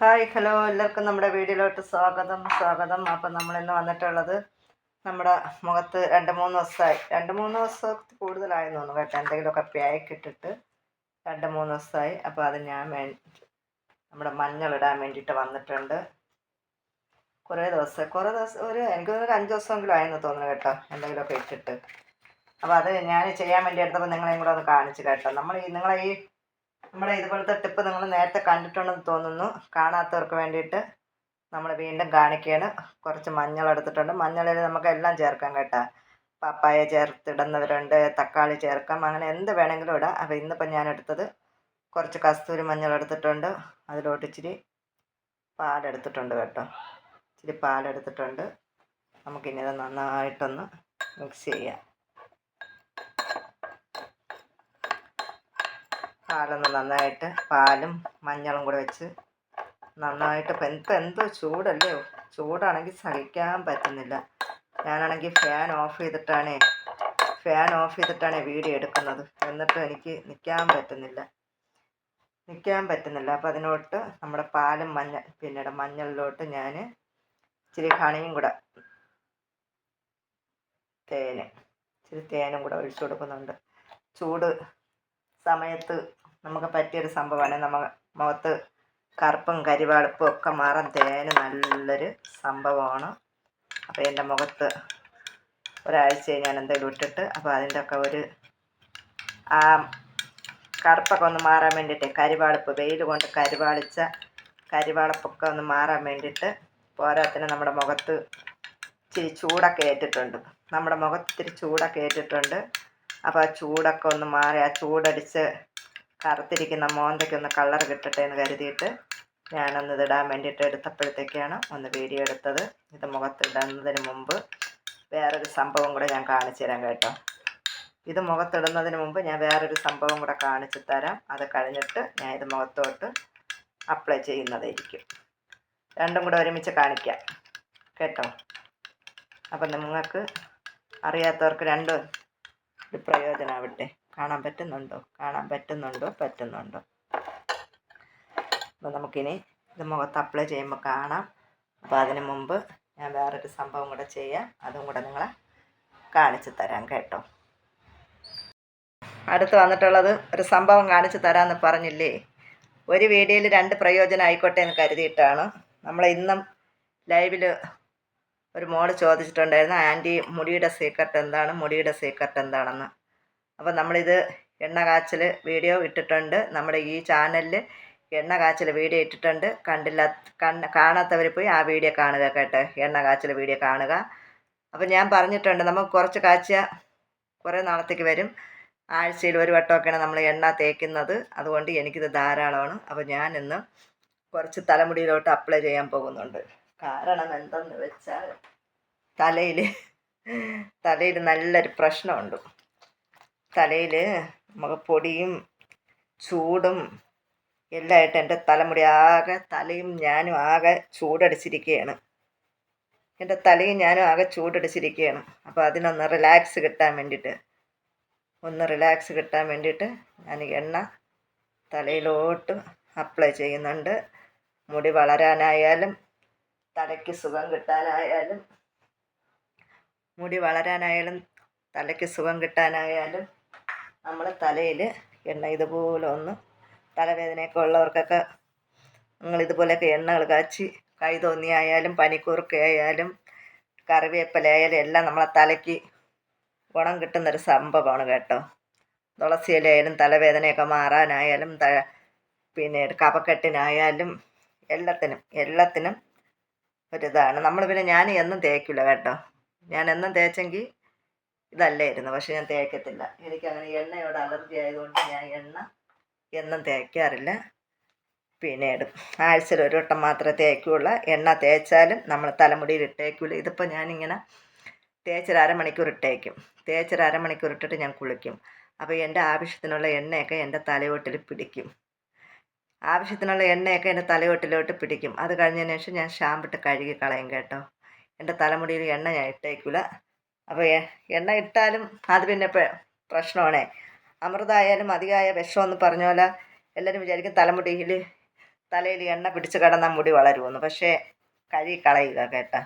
Hi hello എല്ലാവർക്കും നമ്മുടെ വീഡിയോയിലോട്ട് സ്വാഗതം സ്വാഗതം. അപ്പം നമ്മളിന്ന് വന്നിട്ടുള്ളത് നമ്മുടെ മുഖത്ത് രണ്ട് മൂന്ന് ദിവസമായി. രണ്ട് മൂന്ന് ദിവസത്തിൽ കൂടുതലായെന്ന് തോന്നുന്നു കേട്ടോ. എന്തെങ്കിലുമൊക്കെ പാക്ക് ഇട്ടിട്ട് രണ്ട് മൂന്ന് ദിവസമായി. അപ്പോൾ അത് ഞാൻ വേ നമ്മുടെ മഞ്ഞളിടാൻ വേണ്ടിയിട്ട് വന്നിട്ടുണ്ട്. കുറേ ദിവസം കുറേ ദിവസം ഒരു എനിക്ക് തോന്നുന്നു ഒരു അഞ്ച് ദിവസമെങ്കിലും ആയെന്ന് തോന്നുന്നു കേട്ടോ എന്തെങ്കിലുമൊക്കെ ഇട്ടിട്ട്. അപ്പോൾ അത് ഞാൻ ചെയ്യാൻ വേണ്ടി എടുത്തപ്പോൾ നിങ്ങളെയും കൂടെ ഒന്ന് കാണിച്ചു കേട്ടോ. നമ്മൾ ഈ നിങ്ങളെ ഈ നമ്മുടെ ഇതുപോലത്തെ ടിപ്പ് നിങ്ങൾ നേരത്തെ കണ്ടിട്ടുണ്ടെന്ന് തോന്നുന്നു. കാണാത്തവർക്ക് വേണ്ടിയിട്ട് നമ്മൾ വീണ്ടും കാണിക്കുകയാണ്. കുറച്ച് മഞ്ഞൾ എടുത്തിട്ടുണ്ട്. മഞ്ഞളിൽ നമുക്ക് എല്ലാം ചേർക്കാം കേട്ടോ. പപ്പായ ചേർത്തിടുന്നവരുണ്ട് തക്കാളി ചേർക്കാം അങ്ങനെ എന്ത് വേണമെങ്കിലും ഇടാം. അപ്പോൾ ഇന്നിപ്പോൾ ഞാൻ എടുത്തത് കുറച്ച് കസ്തൂരി മഞ്ഞൾ എടുത്തിട്ടുണ്ട്. അതിലോട്ട് ഇച്ചിരി പാലെടുത്തിട്ടുണ്ട് കേട്ടോ. ഇച്ചിരി പാലെടുത്തിട്ടുണ്ട് നമുക്കിനി ഇത് നന്നായിട്ടൊന്ന് മിക്സ് ചെയ്യാം. പാലൊന്ന് നന്നായിട്ട് പാലും മഞ്ഞളും കൂടെ വെച്ച് നന്നായിട്ട് ഇപ്പം ഇപ്പം എന്തോ ചൂടല്ലേ? ചൂടാണെങ്കിൽ സഹിക്കാൻ പറ്റുന്നില്ല. ഞാനാണെങ്കിൽ ഫാൻ ഓഫ് ചെയ്തിട്ടാണേ ഫാൻ ഓഫ് ചെയ്തിട്ടാണ് വീഡിയോ എടുക്കുന്നത്. എന്നിട്ടും എനിക്ക് നിൽക്കാൻ പറ്റുന്നില്ല. നിൽക്കാൻ പറ്റുന്നില്ല. അപ്പം അതിനോട്ട് നമ്മുടെ പാലും മഞ്ഞ പിന്നീട് മഞ്ഞളിലോട്ട് ഞാൻ ഇച്ചിരി ഹണിയും കൂടെ തേന് ഇച്ചിരി തേനും കൂടെ ഒഴിച്ചു കൊടുക്കുന്നുണ്ട്. ചൂട് സമയത്ത് നമുക്ക് പറ്റിയൊരു സംഭവമാണ്. നമ്മൾ മുഖത്ത് കറുപ്പും കരിവാളിപ്പും ഒക്കെ മാറാൻ തേന് നല്ലൊരു സംഭവമാണ്. അപ്പോൾ എന്റെ മുഖത്ത് ഒരാഴ്ച ഞാൻ എന്തെങ്കിലും ഇട്ടിട്ട് അപ്പോൾ അതിന്റെ ഒക്കെ ഒരു ആ കറുപ്പൊക്കെ ഒന്ന് മാറാൻ വേണ്ടിയിട്ട് കരിവാളിപ്പ് വെയിൽ കൊണ്ട് കരിവാളിച്ച കരിവാളപ്പൊക്കെ ഒന്ന് മാറാൻ വേണ്ടിയിട്ട് പോരാത്തിന് നമ്മുടെ മുഖത്ത് ഇച്ചിരി ചൂടൊക്കെ ഏറ്റിട്ടുണ്ട്. നമ്മുടെ മുഖത്ത് ഇത്തിരി ചൂടൊക്കെ ഏറ്റിട്ടുണ്ട്. അപ്പോൾ ആ ചൂടൊക്കെ ഒന്ന് മാറി ആ ചൂടടിച്ച് കറുത്തിരിക്കുന്ന മോന്തയ്ക്ക് ഒന്ന് കളർ കിട്ടട്ടെ എന്ന് കരുതിയിട്ട് ഞാനൊന്ന് ഇതിടാൻ വേണ്ടിയിട്ട് എടുത്തപ്പോഴത്തേക്കാണ് ഒന്ന് വീഡിയോ എടുത്തത്. ഇത് മുഖത്തിടുന്നതിന് മുമ്പ് വേറൊരു സംഭവം കൂടെ ഞാൻ കാണിച്ചു തരാം കേട്ടോ. ഇത് മുഖത്തിടുന്നതിന് മുമ്പ് ഞാൻ വേറൊരു സംഭവം കൂടെ കാണിച്ചു തരാം. അത് കഴിഞ്ഞിട്ട് ഞാൻ ഇത് മുഖത്തോട്ട് അപ്ലൈ ചെയ്യുന്നതായിരിക്കും. രണ്ടും കൂടെ ഒരുമിച്ച് കാണിക്കാം. കേട്ടോ? അപ്പം നിങ്ങൾക്ക് അറിയാത്തവർക്ക് രണ്ടും ഒരു പ്രയോജനമാവട്ടെ കാണാൻ പറ്റുന്നുണ്ടോ? കാണാൻ പറ്റുന്നുണ്ടോ? പറ്റുന്നുണ്ടോ? അപ്പോൾ നമുക്കിനി ഇത് മുഖത്ത് അപ്ലൈ ചെയ്യുമ്പോൾ കാണാം. അപ്പോൾ അതിന് മുമ്പ് ഞാൻ വേറൊരു സംഭവം കൂടെ ചെയ്യാം. അതും കൂടെ നിങ്ങളെ കാണിച്ചു തരാം കേട്ടോ. അടുത്ത് വന്നിട്ടുള്ളത് ഒരു സംഭവം കാണിച്ചു തരാമെന്ന് പറഞ്ഞില്ലേ? ഒരു വീഡിയോയിൽ രണ്ട് പ്രയോജനം ആയിക്കോട്ടെ എന്ന് കരുതിയിട്ടാണ്. നമ്മൾ ഇന്നും ലൈവിൽ ഒരു മോൾ ചോദിച്ചിട്ടുണ്ടായിരുന്നു ആന്റി മുടിയുടെ സീക്രട്ട് എന്താണ്? മുടിയുടെ സീക്രട്ട് എന്താണെന്ന്? അപ്പോൾ നമ്മളിത് എണ്ണ കാച്ചൽ വീഡിയോ ഇട്ടിട്ടുണ്ട്. നമ്മുടെ ഈ ചാനലിൽ എണ്ണ കാച്ചൽ വീഡിയോ ഇട്ടിട്ടുണ്ട്. കണ്ടില്ല കണ്ണ് കാണാത്തവർ പോയി ആ വീഡിയോ കാണുക കേട്ടോ. എണ്ണ കാച്ചൽ വീഡിയോ കാണുക. അപ്പോൾ ഞാൻ പറഞ്ഞിട്ടുണ്ട് നമുക്ക് കുറച്ച് കാച്ചിയ കുറേ നാളത്തേക്ക് വരും. ആഴ്ചയിൽ ഒരു വട്ടമൊക്കെയാണ് നമ്മൾ എണ്ണ തേക്കുന്നത്. അതുകൊണ്ട് എനിക്കിത് ധാരാളമാണ്. അപ്പോൾ ഞാൻ ഇന്ന് കുറച്ച് തലമുടിയിലോട്ട് അപ്ലൈ ചെയ്യാൻ പോകുന്നുണ്ട്. കാരണം എന്തെന്ന് വെച്ചാൽ തലയിൽ തലയിൽ നല്ലൊരു പ്രശ്നമുണ്ട്. തലയിൽ നമുക്ക് പൊടിയും ചൂടും എല്ലാമായിട്ട് എന്റെ തലമുടി ആകെ തലയും ഞാനും ആകെ ചൂടടിച്ചിരിക്കുകയാണ് എന്റെ തലയും ഞാനും ആകെ ചൂടടിച്ചിരിക്കുകയാണ് അപ്പോൾ അതിനൊന്ന് റിലാക്സ് കിട്ടാൻ വേണ്ടിയിട്ട് ഒന്ന് റിലാക്സ് കിട്ടാൻ വേണ്ടിയിട്ട് ഞാൻ എണ്ണ തലയിലോട്ട് അപ്ലൈ ചെയ്യുന്നുണ്ട്. മുടി വളരാനായാലും തലയ്ക്ക് സുഖം കിട്ടാനായാലും മുടി വളരാനായാലും തലയ്ക്ക് സുഖം കിട്ടാനായാലും നമ്മൾ തലയിൽ എണ്ണ ഇതുപോലെ ഒന്ന് തലവേദനയൊക്കെ ഉള്ളവർക്കൊക്കെ നിങ്ങൾ ഇതുപോലെയൊക്കെ എണ്ണകൾ കാച്ചി കൈ തോന്നിയായാലും പനിക്കൂർക്കയായാലും കറിവേപ്പിലയായാലും എല്ലാം നമ്മളെ തലയ്ക്ക് ഗുണം കിട്ടുന്നൊരു സംഭവമാണ് കേട്ടോ. തുളസിയിലായാലും തലവേദനയൊക്കെ മാറാനായാലും ത പിന്നെ കപക്കെട്ടിനായാലും എല്ലാത്തിനും എല്ലാത്തിനും ഒരിതാണ്. നമ്മൾ പിന്നെ ഞാൻ എന്നും തേക്കില്ല കേട്ടോ. ഞാൻ എന്നും തേച്ചെങ്കിൽ ഇതല്ലായിരുന്നു. പക്ഷെ ഞാൻ തേക്കത്തില്ല. എനിക്കങ്ങനെ എണ്ണയോട് അലർജി ആയതുകൊണ്ട് ഞാൻ എണ്ണ എന്നും തേക്കാറില്ല. പിന്നീട് ആഴ്ചയിൽ ഒരു വട്ടം മാത്രമേ തേക്കുള്ളൂ. എണ്ണ തേച്ചാലും നമ്മൾ തലമുടിയിൽ ഇട്ടേക്കില്ല ഇതിപ്പോൾ ഞാനിങ്ങനെ തേച്ചൊരു അരമണിക്കൂർ ഇട്ടേക്കും. തേച്ചൊരു അരമണിക്കൂർ ഇട്ടിട്ട് ഞാൻ കുളിക്കും. അപ്പോൾ എന്റെ ആവശ്യത്തിനുള്ള എണ്ണയൊക്കെ എന്റെ തലയോട്ടിൽ പിടിക്കും. ആവശ്യത്തിനുള്ള എണ്ണയൊക്കെ എന്റെ തലയോട്ടിലോട്ട് പിടിക്കും. അത് കഴിഞ്ഞതിന് ശേഷം ഞാൻ ഷാമ്പിട്ട് കഴുകി കളയും കേട്ടോ. എന്റെ തലമുടിയിൽ എണ്ണ ഞാൻ ഇട്ടേക്കില്ല അപ്പോൾ എണ്ണ ഇട്ടാലും അത് പിന്നെ പ്രശ്നമാണേ. അമൃതായാലും അധികമായ വിഷമെന്ന് പറഞ്ഞ പോലെ എല്ലാവരും വിചാരിക്കും തലമുടിയിൽ തലയിൽ എണ്ണ പിടിച്ച് കിടന്നാൽ മുടി വളരുമെന്ന് പക്ഷേ കഴുകി കളയുക കേട്ടാ.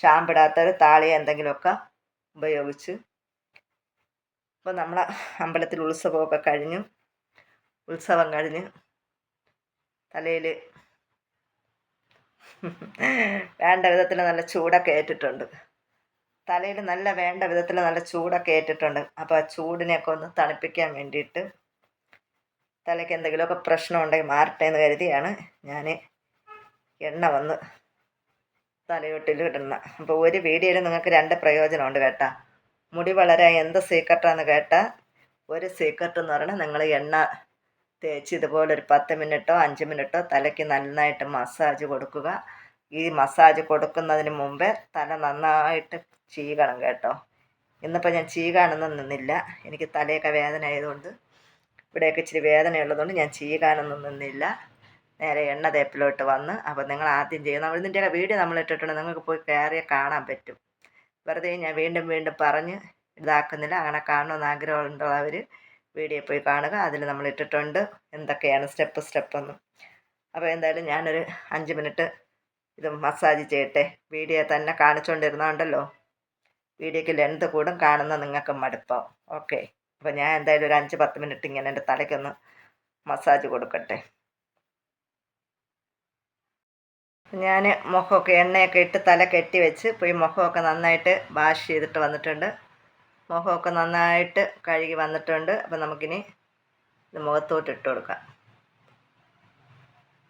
ഷാമ്പിടാത്തവർ താളിയോ എന്തെങ്കിലുമൊക്കെ ഉപയോഗിച്ച് ഇപ്പോൾ നമ്മളെ അമ്പലത്തിൽ ഉത്സവമൊക്കെ കഴിഞ്ഞു. ഉത്സവം കഴിഞ്ഞ് തലയിൽ വേണ്ട വിധത്തിൽ നല്ല ചൂടൊക്കെ ഏറ്റിട്ടുണ്ട്. തലയിൽ നല്ല വേണ്ട വിധത്തിൽ നല്ല ചൂടൊക്കെ ഏറ്റിട്ടുണ്ട്. അപ്പോൾ ആ ചൂടിനെയൊക്കെ ഒന്ന് തണുപ്പിക്കാൻ വേണ്ടിയിട്ട് തലയ്ക്ക് എന്തെങ്കിലുമൊക്കെ പ്രശ്നം ഉണ്ടെങ്കിൽ മാറട്ടെ എന്ന് കരുതിയാണ് ഞാൻ എണ്ണ വന്ന് തലയോട്ടിൽ ഇടുന്നത് അപ്പോൾ ഒരു വീഡിയോയിൽ നിങ്ങൾക്ക് രണ്ട് പ്രയോജനമുണ്ട് കേട്ടാ. മുടി വളരാൻ എന്ത് സീക്രട്ടാന്ന് കേട്ടാൽ ഒരു സീക്രട്ട് എന്ന് പറഞ്ഞാൽ നിങ്ങൾ എണ്ണ തേച്ച് ഇതുപോലെ ഒരു പത്ത് മിനിറ്റോ അഞ്ച് മിനിറ്റോ തലയ്ക്ക് നന്നായിട്ട് മസാജ് കൊടുക്കുക. ഈ മസാജ് കൊടുക്കുന്നതിന് മുമ്പേ തല നന്നായിട്ട് ചീകണം കേട്ടോ. ഇന്നിപ്പോൾ ഞാൻ ചീകാനൊന്നും നിന്നില്ല. എനിക്ക് തലയൊക്കെ വേദന ആയതുകൊണ്ട് ഇവിടെയൊക്കെ ഇച്ചിരി വേദനയുള്ളതുകൊണ്ട് ഞാൻ ചീകാനൊന്നും നിന്നില്ല. നേരെ എണ്ണ തേപ്പിലോട്ട് വന്ന് അപ്പോൾ നിങ്ങൾ ആദ്യം ചെയ്യുന്ന നമ്മൾ ഇതിന്റെയൊക്കെ വീഡിയോ നമ്മൾ ഇട്ടിട്ടുണ്ട്. നിങ്ങൾക്ക് പോയി കയറിയാൽ കാണാൻ പറ്റും. വെറുതെ ഞാൻ വീണ്ടും വീണ്ടും പറഞ്ഞ് ഇതാക്കുന്നില്ല. അങ്ങനെ കാണണമെന്ന് ആഗ്രഹമുള്ളവർ വീഡിയോ പോയി കാണുക. അതിൽ നമ്മൾ ഇട്ടിട്ടുണ്ട്. എന്തൊക്കെയാണ് സ്റ്റെപ്പ് സ്റ്റെപ്പ് എന്നും അപ്പോൾ എന്തായാലും ഞാനൊരു അഞ്ച് മിനിറ്റ് ഇത് മസാജ് ചെയ്യട്ടെ. വീഡിയോ തന്നെ കാണിച്ചുകൊണ്ടിരുന്നതുകൊണ്ടല്ലോ വീഡിയോക്ക് ലെന്ത് കൂടും കാണുന്ന നിങ്ങൾക്ക് മടുപ്പം. ഓക്കെ. അപ്പോൾ ഞാൻ എന്തായാലും ഒരു അഞ്ച് പത്ത് മിനിറ്റ് ഇങ്ങനെ എന്റെ തലയ്ക്കൊന്ന് മസാജ് കൊടുക്കട്ടെ. ഞാൻ മുഖമൊക്കെ എണ്ണയൊക്കെ ഇട്ട് തല കെട്ടി വെച്ച് പോയി മുഖമൊക്കെ നന്നായിട്ട് വാഷ് ചെയ്തിട്ട് വന്നിട്ടുണ്ട്. മുഖമൊക്കെ നന്നായിട്ട് കഴുകി വന്നിട്ടുണ്ട്. അപ്പം നമുക്കിനി ഇത് മുഖത്തോട്ട് ഇട്ട് കൊടുക്കാം.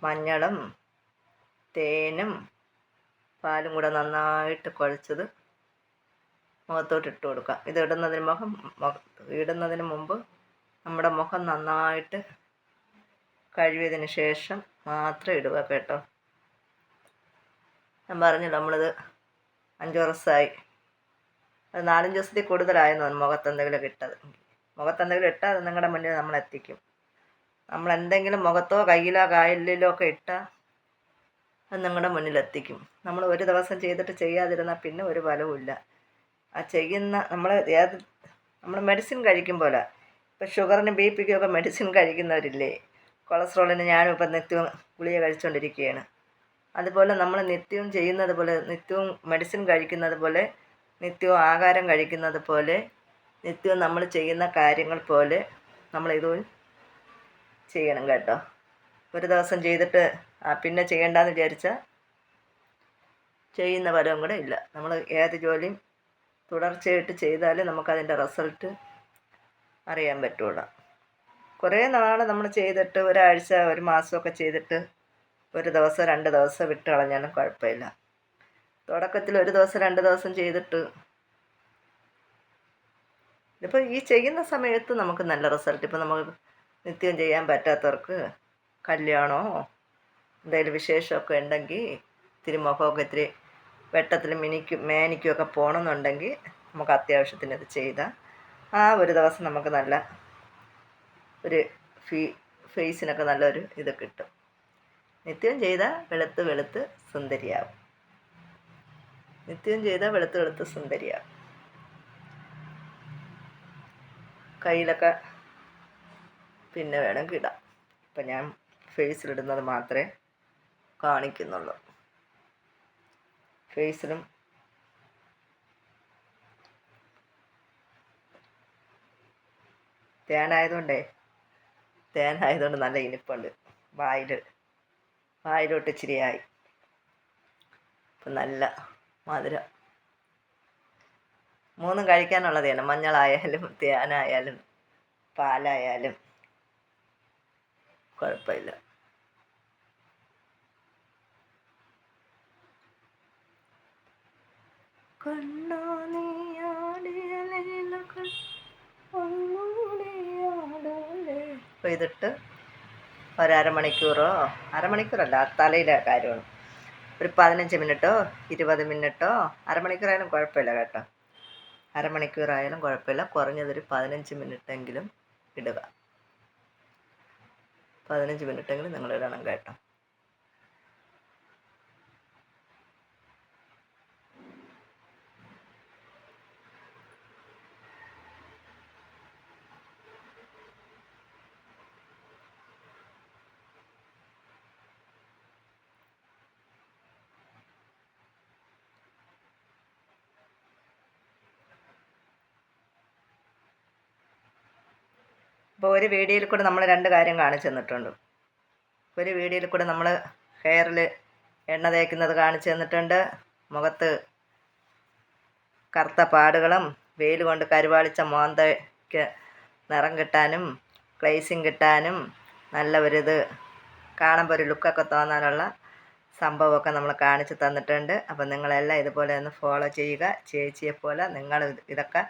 മഞ്ഞളും തേനും പാലും കൂടെ നന്നായിട്ട് കുഴച്ചത് മുഖത്തോട്ട് ഇട്ട് കൊടുക്കുക. ഇത് ഇടുന്നതിന് മുഖം ഇടുന്നതിന് മുമ്പ് നമ്മുടെ മുഖം നന്നായിട്ട് കഴുകിയതിന് ശേഷം മാത്രം ഇടുക കേട്ടോ. ഞാൻ പറഞ്ഞു നമ്മളിത് അഞ്ച് ദിവസമായി അത് നാലഞ്ച് ദിവസത്തിൽ കൂടുതലായിരുന്നു മുഖത്ത് എന്തെങ്കിലും ഇട്ടത്. മുഖത്ത് എന്തെങ്കിലും ഇട്ടാൽ അത് നിങ്ങളുടെ മുന്നിൽ നമ്മൾ എത്തിക്കും നമ്മൾ എന്തെങ്കിലും മുഖത്തോ കയ്യിലോ കായലിലോ ഒക്കെ ഇട്ടാൽ അത് നിങ്ങളുടെ മുന്നിലെത്തിക്കും. നമ്മൾ ഒരു ദിവസം ചെയ്തിട്ട് ചെയ്യാതിരുന്നാൽ പിന്നെ ഒരു ഫലവുമില്ല ആ ചെയ്യുന്ന നമ്മൾ ഏത് നമ്മൾ മെഡിസിൻ കഴിക്കും പോലെ. ഇപ്പം ഷുഗറിന് ബി പിക്കും ഒക്കെ മെഡിസിൻ കഴിക്കുന്നവരില്ലേ? കൊളസ്ട്രോളിന് ഞാനും ഇപ്പം നിത്യവും ഗുളിക കഴിച്ചുകൊണ്ടിരിക്കുകയാണ് അതുപോലെ നമ്മൾ നിത്യവും ചെയ്യുന്നത് പോലെ നിത്യവും മെഡിസിൻ കഴിക്കുന്നത് പോലെ നിത്യവും ആഹാരം കഴിക്കുന്നത് പോലെ നിത്യവും നമ്മൾ ചെയ്യുന്ന കാര്യങ്ങൾ പോലെ നമ്മൾ ചെയ്യണം കേട്ടോ. ഒരു ദിവസം ചെയ്തിട്ട് പിന്നെ ചെയ്യണ്ടെന്ന് വിചാരിച്ചാൽ ചെയ്യുന്ന ഫലവും കൂടെ ഇല്ല. നമ്മൾ ഏത് ജോലിയും തുടർച്ചയായിട്ട് ചെയ്താൽ നമുക്കതിന്റെ റിസൾട്ട് അറിയാൻ പറ്റുള്ളൂ. കുറേ നാൾ നമ്മൾ ചെയ്തിട്ട് ഒരാഴ്ച ഒരു മാസമൊക്കെ ചെയ്തിട്ട് ഒരു ദിവസം രണ്ട് ദിവസം വിട്ട് കളഞ്ഞാലും കുഴപ്പമില്ല. തുടക്കത്തിൽ ഒരു ദിവസം രണ്ട് ദിവസം ചെയ്തിട്ട് ഇപ്പോൾ ഈ ചെയ്യുന്ന സമയത്ത് നമുക്ക് നല്ല റിസൾട്ട്. ഇപ്പോൾ നമുക്ക് നിത്യം ചെയ്യാൻ പറ്റാത്തവർക്ക് കല്യാണമോ എന്തെങ്കിലും വിശേഷമൊക്കെ ഉണ്ടെങ്കിൽ ഇത്തിരി മുഖമൊക്കെ ഇത്തിരി വെട്ടത്തിൽ മിനിക്കും മേനിക്കുമൊക്കെ പോകണമെന്നുണ്ടെങ്കിൽ നമുക്ക് അത്യാവശ്യത്തിന് ഇത് ചെയ്താൽ ആ ഒരു ദിവസം നമുക്ക് നല്ല ഒരു ഫീ ഫേസിനൊക്കെ നല്ലൊരു ഇത് കിട്ടും. നിത്യം ചെയ്താൽ വെളുത്ത് വെളുത്ത് സുന്ദരിയാവും. നിത്യം ചെയ്താൽ വെളുത്ത് വെളുത്ത് സുന്ദരിയാവും. കയ്യിലൊക്കെ പിന്നെ വേണം ഇടാം. ഇപ്പം ഞാൻ ഫേസിലിടുന്നത് മാത്രമേ കാണിക്കുന്നുള്ളൂ. ഫേസിലും തേനായതുകൊണ്ടേ തേനായതുകൊണ്ട് നല്ല ഇനിപ്പുണ്ട്. വായിൽ വായിലോട്ട് ഇച്ചിരിയായി. ഇപ്പം നല്ല മധുര. മൂന്നും കഴിക്കാനുള്ളതാണ്. മഞ്ഞളായാലും തേനായാലും പാലായാലും. കുഴപ്പമില്ല. അപ്പോൾ ഇതിട്ട് ഒരമണിക്കൂറോ അരമണിക്കൂറല്ല തലയിലെ കാര്യമാണ്. ഒരു പതിനഞ്ച് മിനിറ്റോ ഇരുപത് മിനിറ്റോ അരമണിക്കൂറായാലും കുഴപ്പമില്ല കേട്ടോ. അരമണിക്കൂറായാലും കുഴപ്പമില്ല. കുറഞ്ഞതൊരു പതിനഞ്ച് മിനിറ്റെങ്കിലും ഇടുക. പതിനഞ്ച് മിനിറ്റെങ്കിലും നിങ്ങൾ ഇടണം കേട്ടോ അപ്പോൾ ഒരു വീഡിയോയിൽ കൂടെ നമ്മൾ രണ്ട് കാര്യം കാണിച്ചു തന്നിട്ടുണ്ട്. ഒരു വീഡിയോയിൽ കൂടെ നമ്മൾ ഹെയറിൽ എണ്ണ തേക്കുന്നത് കാണിച്ചു തന്നിട്ടുണ്ട്. മുഖത്ത് കറുത്ത പാടുകളും വെയിൽ കൊണ്ട് കരുവാളിച്ച മോന്തയ്ക്ക് നിറം കിട്ടാനും ഗ്ലേസിങ് കിട്ടാനും നല്ല ഒരിത് കാണുമ്പോൾ ഒരു ലുക്കൊക്കെ തോന്നാനുള്ള സംഭവമൊക്കെ നമ്മൾ കാണിച്ചു തന്നിട്ടുണ്ട്. അപ്പം നിങ്ങളെല്ലാം ഇതുപോലെ ഒന്ന് ഫോളോ ചെയ്യുക. ചേച്ചിയെ പോലെ നിങ്ങൾ ഇതൊക്കെ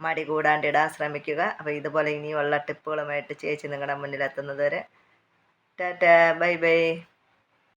മടി കൂടാണ്ട് ഇടാൻ ശ്രമിക്കുക. അപ്പോൾ ഇതുപോലെ ഇനിയുള്ള ടിപ്പുകളുമായിട്ട് ചേച്ചി നിങ്ങളുടെ മുന്നിലെത്തുന്നത് വരെ. Tata bye bye.